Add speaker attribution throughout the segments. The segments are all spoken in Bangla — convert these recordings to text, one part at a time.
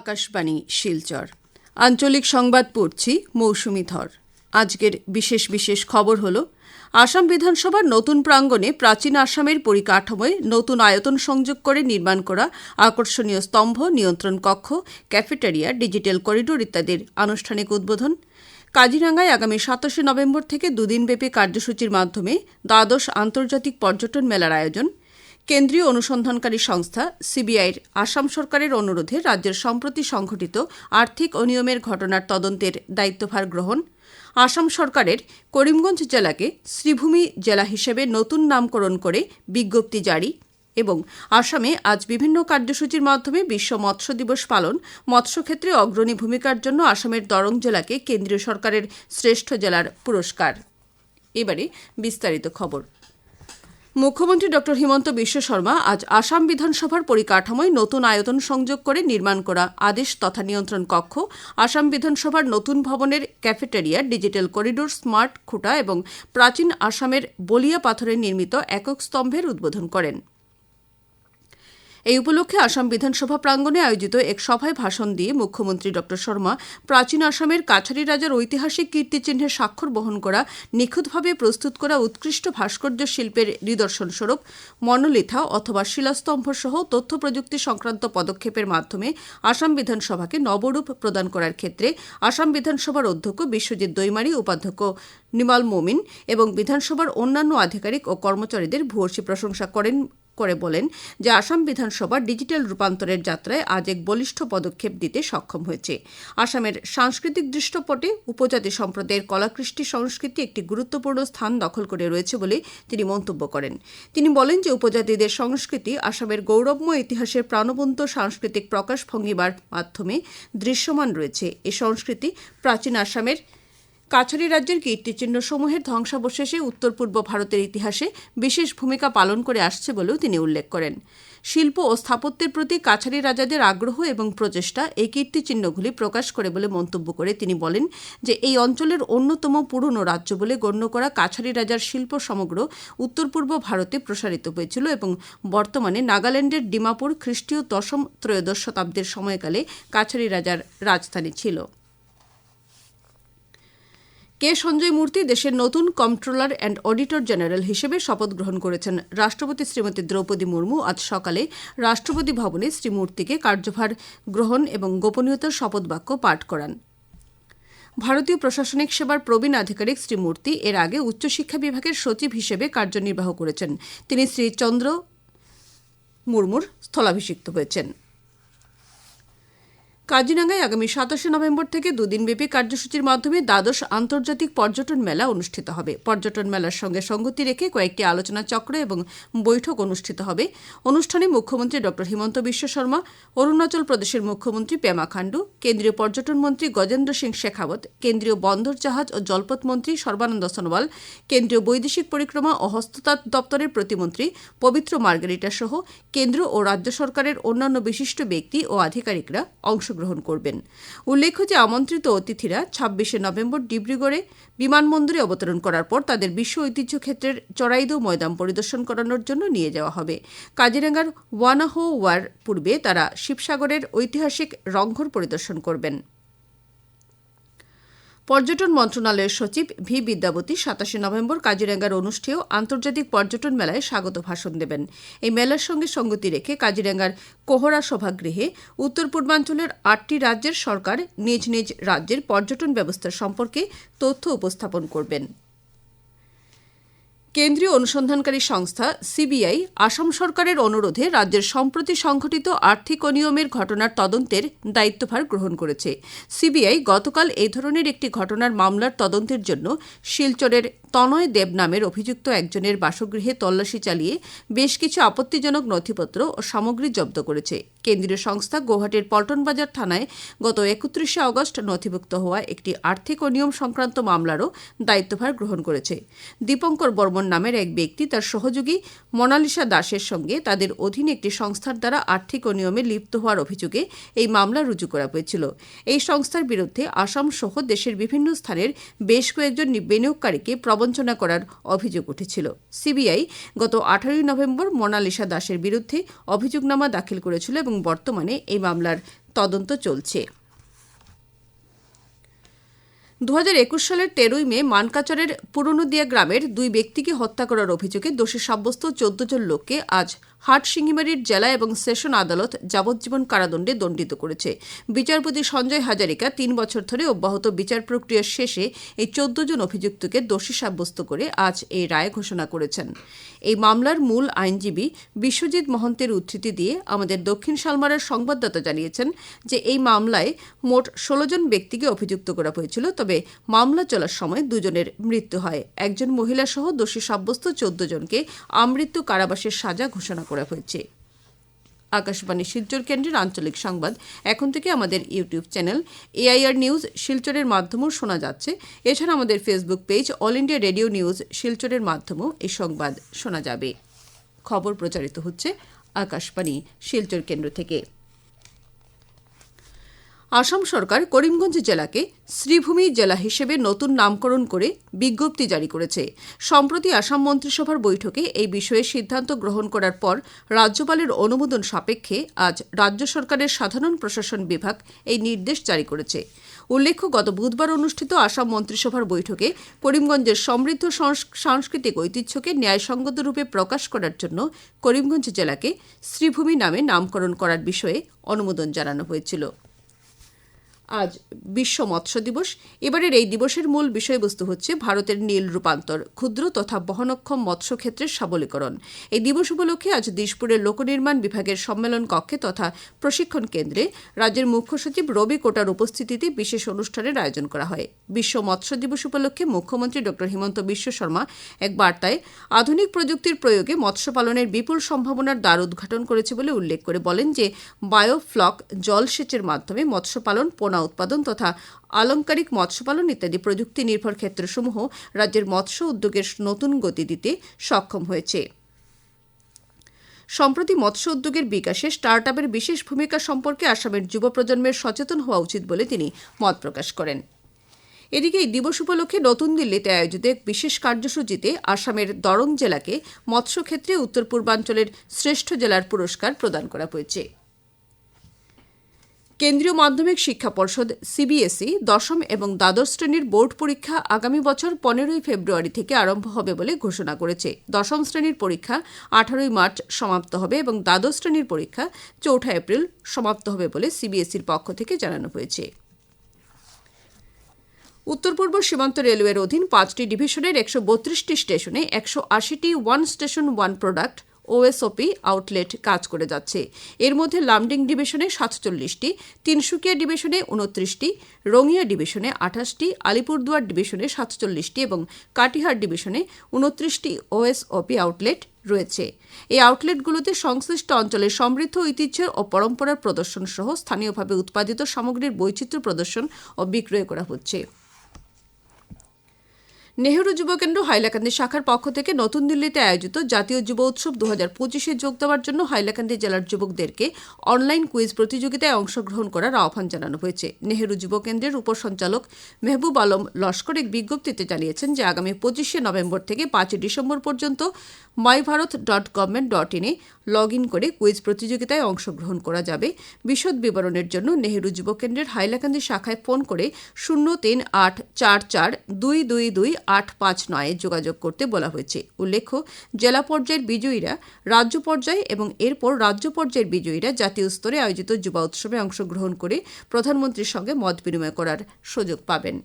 Speaker 1: আকাশবাণী শিলচর আঞ্চলিক সংবাদ পড়ছি মৌসুমি ধর আজকের বিশেষ বিশেষ খবর হল আসাম বিধানসভার নতুন প্রাঙ্গণে প্রাচীন আসামের পরিকাঠামোয় নতুন আয়তন সংযোগ করে নির্মাণ করা আকর্ষণীয় স্তম্ভ নিয়ন্ত্রণ কক্ষ ক্যাফেটেরিয়া ডিজিটাল করিডোর ইত্যাদির আনুষ্ঠানিক উদ্বোধন কাজিরাঙ্গায় আগামী সাতাশে নভেম্বর থেকে দুদিনব্যাপী কার্যসূচির মাধ্যমে দ্বাদশ আন্তর্জাতিক পর্যটন মেলার আয়োজন কেন্দ্রীয় অনুসন্ধানকারী সংস্থা সিবিআইয়ের আসাম সরকারের অনুরোধে রাজ্যের সম্প্রতি সংঘটিত আর্থিক অনিয়মের ঘটনার তদন্তের দায়িত্বভার গ্রহণ আসাম সরকারের করিমগঞ্জ জেলাকে শ্রীভূমি জেলা হিসেবে নতুন নামকরণ করে বিজ্ঞপ্তি জারি এবং আসামে আজ বিভিন্ন কার্যসূচির মাধ্যমে বিশ্ব মৎস্য দিবস পালন মৎস্যক্ষেত্রে অগ্রণী ভূমিকার জন্য আসামের দরং জেলাকে কেন্দ্রীয় সরকারের শ্রেষ্ঠ জেলার পুরস্কার এবারে বিস্তারিত খবর মুখ্যমন্ত্রী ড হিমন্ত বিশ্ব শর্মা আজ আসাম বিধানসভার পরিকাঠামোয় নতুন আয়তন সংযোগ করে নির্মাণ করা আদেশ তথা নিয়ন্ত্রণ কক্ষ আসাম বিধানসভার নতুন ভবনের ক্যাফেটেরিয়া ডিজিটাল করিডোর স্মার্ট খুঁটা এবং প্রাচীন আসামের বলিয়া পাথরে নির্মিত একক স্তম্ভের উদ্বোধন করেন এই উপলক্ষে আসাম বিধানসভা প্রাঙ্গণে আয়োজিত এক সভায় ভাষণ দিয়ে মুখ্যমন্ত্রী ড শর্মা প্রাচীন আসামের কাছারি রাজার ঐতিহাসিক কীর্তিচিহ্নের স্বাক্ষর বহন করা নিখুঁতভাবে প্রস্তুত করা উৎকৃষ্ট ভাস্কর্য শিল্পের নিদর্শনস্বরূপ মনোলিথা অথবা শিলাস্তম্ভ সহ তথ্য প্রযুক্তি সংক্রান্ত পদক্ষেপের মাধ্যমে আসাম বিধানসভাকে নবরূপ প্রদান করার ক্ষেত্রে আসাম বিধানসভার অধ্যক্ষ বিশ্বজিৎ দৈমারি উপাধ্যক্ষ নিমাল মোমিন এবং বিধানসভার অন্যান্য আধিকারিক ও কর্মচারীদের ভূয়সী প্রশংসা করেন করে বলেন যে আসাম বিধানসভা ডিজিটাল রূপান্তরের যাত্রায় আজ এক বলিষ্ঠ পদক্ষেপ দিতে সক্ষম হয়েছে আসামের সাংস্কৃতিক দৃষ্টপটে উপজাতি সম্প্রদায়ের কলাকৃষ্টি সংস্কৃতি একটি গুরুত্বপূর্ণ স্থান দখল করে রয়েছে বলে তিনি মন্তব্য করেন তিনি বলেন যে উপজাতিদের সংস্কৃতি আসামের গৌরবময় ইতিহাসের প্রাণবন্ত সাংস্কৃতিক প্রকাশ ভঙ্গিবার মাধ্যমে দৃশ্যমান রয়েছে এ সংস্কৃতি প্রাচীন আসামের কাছারি রাজ্যের কীর্তিচিহ্ন সমূহের ধ্বংসাবশেষে উত্তর পূর্ব ভারতের ইতিহাসে বিশেষ ভূমিকা পালন করে আসছে বলেও তিনি উল্লেখ করেন শিল্প ও স্থাপত্যের প্রতি কাছারি রাজাদের আগ্রহ এবং প্রচেষ্টা এই কীর্তিচিহ্নগুলি প্রকাশ করে বলে মন্তব্য করে তিনি বলেন যে এই অঞ্চলের অন্যতম পুরনো রাজ্য বলে গণ্য করা কাছারি রাজার শিল্প সমগ্র উত্তর পূর্ব ভারতে প্রসারিত হয়েছিল এবং বর্তমানে নাগাল্যান্ডের ডিমাপুর খ্রিস্টীয় দশম ত্রয়োদশ শতাব্দীর সময়কালে কাছারি রাজার রাজধানী ছিল কে সঞ্জয় মূর্তি দেশের নতুন কমট্রোলার অ্যান্ড অডিটর জেনারেল হিসেবে শপথ গ্রহণ করেছেন রাষ্ট্রপতি শ্রীমতী দ্রৌপদী মুর্মু আজ সকালে রাষ্ট্রপতি ভবনে শ্রী মূর্তিকে কার্যভার গ্রহণ এবং গোপনীয়তার শপথ বাক্য পাঠ করান ভারতীয় প্রশাসনিক সেবার প্রবীণ আধিকারিক শ্রীমূর্তি এর আগে উচ্চশিক্ষা বিভাগের সচিব হিসেবে কার্যনির্বাহ করেছেন তিনি শ্রীচন্দ্র মুর্মুর স্থলাভিষিক্ত হয়েছেন কাজিরাঙ্গায় আগামী সাতাশে নভেম্বর থেকে দুদিনব্যাপী কার্যসূচির মাধ্যমে দ্বাদশ আন্তর্জাতিক পর্যটন মেলা অনুষ্ঠিত হবে পর্যটন মেলার সঙ্গে সঙ্গতি রেখে কয়েকটি আলোচনা চক্র এবং বৈঠক অনুষ্ঠিত হবে অনুষ্ঠানে মুখ্যমন্ত্রী ড হিমন্ত বিশ্ব শর্মা অরুণাচল প্রদেশের মুখ্যমন্ত্রী পেমা খান্ডু কেন্দ্রীয় পর্যটন মন্ত্রী গজেন্দ্র সিং শেখাবত কেন্দ্রীয় বন্দর জাহাজ ও জলপথ মন্ত্রী সর্বানন্দ সনোয়াল কেন্দ্রীয় বৈদেশিক পরিক্রমা ও হস্ততাঁত দপ্তরের প্রতিমন্ত্রী পবিত্র মার্গারিটা সহ কেন্দ্র ও রাজ্য সরকারের অন্যান্য বিশিষ্ট ব্যক্তি ও আধিকারিকরা অংশ অংশগ্রহণ করবেন উল্লেখ্য যে আমন্ত্রিত অতিথিরা ছাব্বিশে নভেম্বর ডিব্রুগড়ে বিমানবন্দরে অবতরণ করার পর তাদের বিশ্ব ঐতিহ্য ক্ষেত্রের চড়াইদো ময়দান পরিদর্শন করানোর জন্য নিয়ে যাওয়া হবে কাজিরাঙ্গার ওয়ানাহো ওয়ার পূর্বে তারা শিবসাগরের ঐতিহাসিক রংঘর পরিদর্শন করবেন পর্যটন মন্ত্রণালয়ের সচিব ভি বিদ্যাবতী সাতাশে নভেম্বর কাজিরাঙ্গার অনুষ্ঠেয় আন্তর্জাতিক পর্যটন মেলায় স্বাগত ভাষণ দেবেন এই মেলার সঙ্গে সঙ্গতি রেখে কাজিরাঙ্গার কোহরা সভাগৃহে উত্তর পূর্বাঞ্চলের আটটি রাজ্যের সরকার নিজ নিজ রাজ্যের পর্যটন ব্যবস্থা সম্পর্কে তথ্য উপস্থাপন করবেন কেন্দ্রীয় অনুসন্ধানকারী সংস্থা সিবিআই আসাম সরকারের অনুরোধে রাজ্যের সম্প্রতি সংঘটিত আর্থিক অনিয়মের ঘটনার তদন্তের দায়িত্বভার গ্রহণ করেছে সিবিআই গতকাল এই ধরনের একটি ঘটনার মামলার তদন্তের জন্য শিলচরের তনয় দেব নামের অভিযুক্ত একজনের বাসগৃহে তল্লাশি চালিয়ে বেশ কিছু আপত্তিজনক নথিপত্র ও সামগ্রী জব্দ করেছে কেন্দ্রীয় সংস্থা গৌহাটির পল্টনবাজার থানায় গত একত্রিশে অগস্ট নথিভুক্ত হওয়া একটি আর্থিক অনিয়ম সংক্রান্ত মামলারও দায়িত্বভার গ্রহণ করেছে দীপঙ্কর বর্মন বর্মন নামের এক ব্যক্তি তার সহযোগী মোনালিসা দাসের সঙ্গে তাদের অধীনে একটি সংস্থার দ্বারা আর্থিক অনিয়মে লিপ্ত হওয়ার অভিযোগে এই মামলা রুজু করা হয়েছিল এই সংস্থার বিরুদ্ধে আসাম সহ দেশের বিভিন্ন স্থানের বেশ কয়েকজন বিনিয়োগকারীকে প্রবঞ্চনা করার অভিযোগ উঠেছিল সিবিআই গত আঠারোই নভেম্বর মোনালিসা দাসের বিরুদ্ধে অভিযোগনামা দাখিল করেছিল এবং বর্তমানে এই মামলার তদন্ত চলছে দু সালের তেরোই মে মানকাচরের পুরনোদিয়া গ্রামের দুই ব্যক্তিকে হত্যা করার অভিযোগে দোষী সাব্যস্ত চোদ্দ জন লোককে আজ হাটসিংহিমারির জেলা এবং সেশন আদালত যাবজ্জীবন কারাদণ্ডে দণ্ডিত করেছে বিচারপতি সঞ্জয় হাজারিকা তিন বছর ধরে অব্যাহত বিচার প্রক্রিয়ার শেষে এই চোদ্দ জন অভিযুক্তকে দোষী সাব্যস্ত করে আজ এই রায় ঘোষণা করেছেন এই মামলার মূল আইনজীবী বিশ্বজিৎ মহন্তের উদ্ধৃতি দিয়ে আমাদের দক্ষিণ সালমারার সংবাদদাতা জানিয়েছেন যে এই মামলায় মোট ষোলো জন ব্যক্তিকে অভিযুক্ত করা হয়েছিল তবে তবে মামলা চলার সময় দুজনের মৃত্যু হয় একজন মহিলা সহ দোষী সাব্যস্ত চোদ্দ জনকে আমৃত্যু কারাবাসের সাজা ঘোষণা করা হয়েছে আকাশবাণী শিলচর কেন্দ্রের আঞ্চলিক সংবাদ এখন থেকে আমাদের ইউটিউব চ্যানেল এআইআর নিউজ শিলচরের মাধ্যমেও শোনা যাচ্ছে এছাড়া আমাদের Facebook page All India Radio news শিলচরের মাধ্যমেও এই সংবাদ শোনা যাবে খবর প্রচারিত হচ্ছে আকাশবাণী শিলচর কেন্দ্র থেকে আসাম সরকার করিমগঞ্জ জেলাকে শ্রীভূমি জেলা হিসেবে নতুন নামকরণ করে বিজ্ঞপ্তি জারি করেছে সম্প্রতি আসাম মন্ত্রিসভার বৈঠকে এই বিষয়ে সিদ্ধান্ত গ্রহণ করার পর রাজ্যপালের অনুমোদন সাপেক্ষে আজ রাজ্য সরকারের সাধারণ প্রশাসন বিভাগ এই নির্দেশ জারি করেছে উল্লেখ্য গত বুধবার অনুষ্ঠিত আসাম মন্ত্রিসভার বৈঠকে করিমগঞ্জের সমৃদ্ধ সাংস্কৃতিক ঐতিহ্যকে ন্যায়সঙ্গত রূপে প্রকাশ করার জন্য করিমগঞ্জ জেলাকে শ্রীভূমি নামে নামকরণ করার বিষয়ে অনুমোদন জানানো হয়েছিল আজ বিশ্ব মৎস্য দিবস এবারের এই দিবসের মূল বিষয়বস্তু হচ্ছে ভারতের নীল রূপান্তর ক্ষুদ্র তথা বহনক্ষম মৎস্য ক্ষেত্রের সাবলীকরণ এই দিবস উপলক্ষে আজ দিশপুরের লোকনির্মাণ বিভাগের সম্মেলন কক্ষে তথা প্রশিক্ষণ কেন্দ্রে রাজ্যের মুখ্য সচিব রবি কোটার উপস্থিতিতে বিশেষ অনুষ্ঠানের আয়োজন করা হয় বিশ্ব মৎস্য দিবস উপলক্ষে মুখ্যমন্ত্রী ড হিমন্ত বিশ্ব শর্মা এক বার্তায় আধুনিক প্রযুক্তির প্রয়োগে মৎস্য পালনের বিপুল সম্ভাবনার দ্বার উদ্ঘাটন করেছে বলে উল্লেখ করে বলেন যে বায়োফ্লক জলসেচের মাধ্যমে মৎস্য পালন খেলনা উৎপাদন তথা আলংকারিক মৎস্যপালন ইত্যাদি প্রযুক্তি নির্ভর ক্ষেত্রসমূহ রাজ্যের মৎস্য উদ্যোগের নতুন গতি দিতে সক্ষম হয়েছে সম্প্রতি মৎস্য উদ্যোগের বিকাশে স্টার্ট আপের বিশেষ ভূমিকা সম্পর্কে আসামের যুব প্রজন্মের সচেতন হওয়া উচিত বলে তিনি মত প্রকাশ করেন এদিকে এই দিবস উপলক্ষে নতুন দিল্লিতে আয়োজিত এক বিশেষ কার্যসূচিতে আসামের দরং জেলাকে মৎস্যক্ষেত্রে উত্তর পূর্বাঞ্চলের শ্রেষ্ঠ জেলার পুরস্কার প্রদান করা হয়েছে কেন্দ্রীয় মাধ্যমিক শিক্ষা পর্ষদ সিবিএসই e, দশম এবং দ্বাদশ শ্রেণীর বোর্ড পরীক্ষা আগামী বছর পনেরোই ফেব্রুয়ারি থেকে আরম্ভ হবে বলে ঘোষণা করেছে দশম শ্রেণীর পরীক্ষা আঠারোই মার্চ সমাপ্ত হবে এবং দ্বাদশ শ্রেণীর পরীক্ষা চৌঠা এপ্রিল সমাপ্ত হবে বলে সিবিএসইর e পক্ষ থেকে জানানো হয়েছে উত্তর পূর্ব সীমান্ত রেলওয়ের অধীন পাঁচটি ডিভিশনের একশো বত্রিশটি স্টেশনে একশো আশিটি one station one product OSOP outlet কাজ করে যাচ্ছে এর মধ্যে লামডিং ডিভিশনে সাতচল্লিশটি তিনসুকিয়া ডিভিশনে উনত্রিশটি রঙিয়া ডিভিশনে আঠাশটি আলিপুরদুয়ার ডিভিশনে সাতচল্লিশটি এবং কাটিহার ডিভিশনে উনত্রিশটি ওএসওপি আউটলেট রয়েছে এই আউটলেটগুলোতে সংশ্লিষ্ট অঞ্চলের সমৃদ্ধ ঐতিহ্যের ও পরম্পরার প্রদর্শন সহ স্থানীয়ভাবে উৎপাদিত সামগ্রীর বৈচিত্র্য প্রদর্শন ও বিক্রয় করা হচ্ছে নেহরু যুবকেন্দ্র হাইলাকান্দি শাখার পক্ষ থেকে নতুন দিল্লিতে আয়োজিত জাতীয় যুব উৎসব দু হাজার পঁচিশে যোগ দেওয়ার জন্য হাইলাকান্দি জেলার যুবকদেরকে অনলাইন কুইজ প্রতিযোগিতায় অংশগ্রহণ করার আহ্বান জানানো হয়েছে নেহরু যুবকেন্দ্রের উপসঞ্চালক মেহবুব আলম লস্কর এক বিজ্ঞপ্তিতে জানিয়েছেন যে আগামী পঁচিশে নভেম্বর থেকে পাঁচই ডিসেম্বর পর্যন্ত my Bharat dot government dot ইনে লগ ইন করে কুইজ প্রতিযোগিতায় অংশগ্রহণ করা যাবে বিশদ বিবরণের জন্য নেহরু যুবকেন্দ্রের হাইলাকান্দি শাখায় ফোন করে শূন্য তিন আট চার চার দুই দুই দুই আট পাঁচ নয়ে যোগাযোগ করতে বলা হয়েছে উল্লেখ্য জেলা পর্যায়ের বিজয়ীরা রাজ্য পর্যায়ে এবং এরপর রাজ্য পর্যায়ের বিজয়ীরা জাতীয় স্তরে আয়োজিত যুবা উৎসবে অংশগ্রহণ করে প্রধানমন্ত্রীর সঙ্গে মত বিনিময় করার সুযোগ পাবেন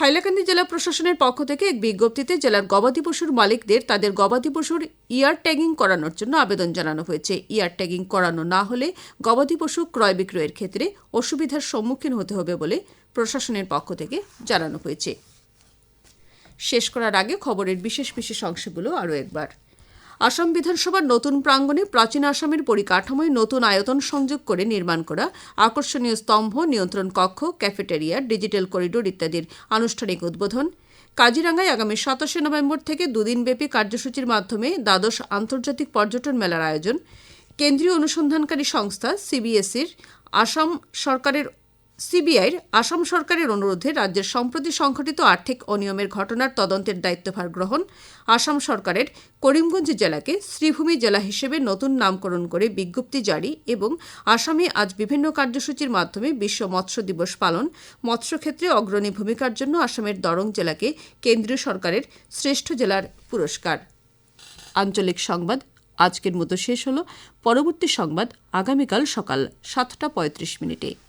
Speaker 1: হাইলাকান্দি জেলা প্রশাসনের পক্ষ থেকে এক বিজ্ঞপ্তিতে জেলার গবাদি পশুর মালিকদের তাদের গবাদি পশুর ইয়ার ট্যাগিং করানোর জন্য আবেদন জানানো হয়েছে ইয়ার ট্যাগিং করানো না হলে গবাদি পশু ক্রয় বিক্রয়ের ক্ষেত্রে অসুবিধার সম্মুখীন হতে হবে বলে প্রশাসনের পক্ষ থেকে জানানো হয়েছে শেষ করার আগে খবরের বিশেষ বিশেষ অংশগুলো আরও একবার আসাম বিধানসভার নতুন প্রাঙ্গণে প্রাচীন আসামের পরিকাঠামোয় নতুন আয়তন সংযোগ করে নির্মাণ করা আকর্ষণীয় স্তম্ভ নিয়ন্ত্রণ কক্ষ ক্যাফেটেরিয়া ডিজিটাল করিডোর ইত্যাদির আনুষ্ঠানিক উদ্বোধন কাজিরাঙ্গায় আগামী সাতাশে নভেম্বর থেকে দুদিনব্যাপী কার্যসূচির মাধ্যমে দ্বাদশ আন্তর্জাতিক পর্যটন মেলার আয়োজন কেন্দ্রীয় অনুসন্ধানকারী সংস্থা সিবিএসইর আসাম সরকারের সিবিআইর আসাম সরকারের অনুরোধে রাজ্যের সম্প্রতি সংঘটিত আর্থিক অনিয়মের ঘটনার তদন্তের দায়িত্বভার গ্রহণ আসাম সরকারের করিমগঞ্জ জেলাকে শ্রীভূমি জেলা হিসেবে নতুন নামকরণ করে বিজ্ঞপ্তি জারি এবং আসামে আজ বিভিন্ন কার্যসূচির মাধ্যমে বিশ্ব মৎস্য দিবস পালন মৎস্যক্ষেত্রে অগ্রণী ভূমিকার জন্য আসামের দরং জেলাকে কেন্দ্রীয় সরকারের শ্রেষ্ঠ জেলার পুরস্কার আঞ্চলিক সংবাদ আজকের মতো শেষ হল পরবর্তী সংবাদ আগামীকাল সকাল সাতটা পঁয়ত্রিশ মিনিটে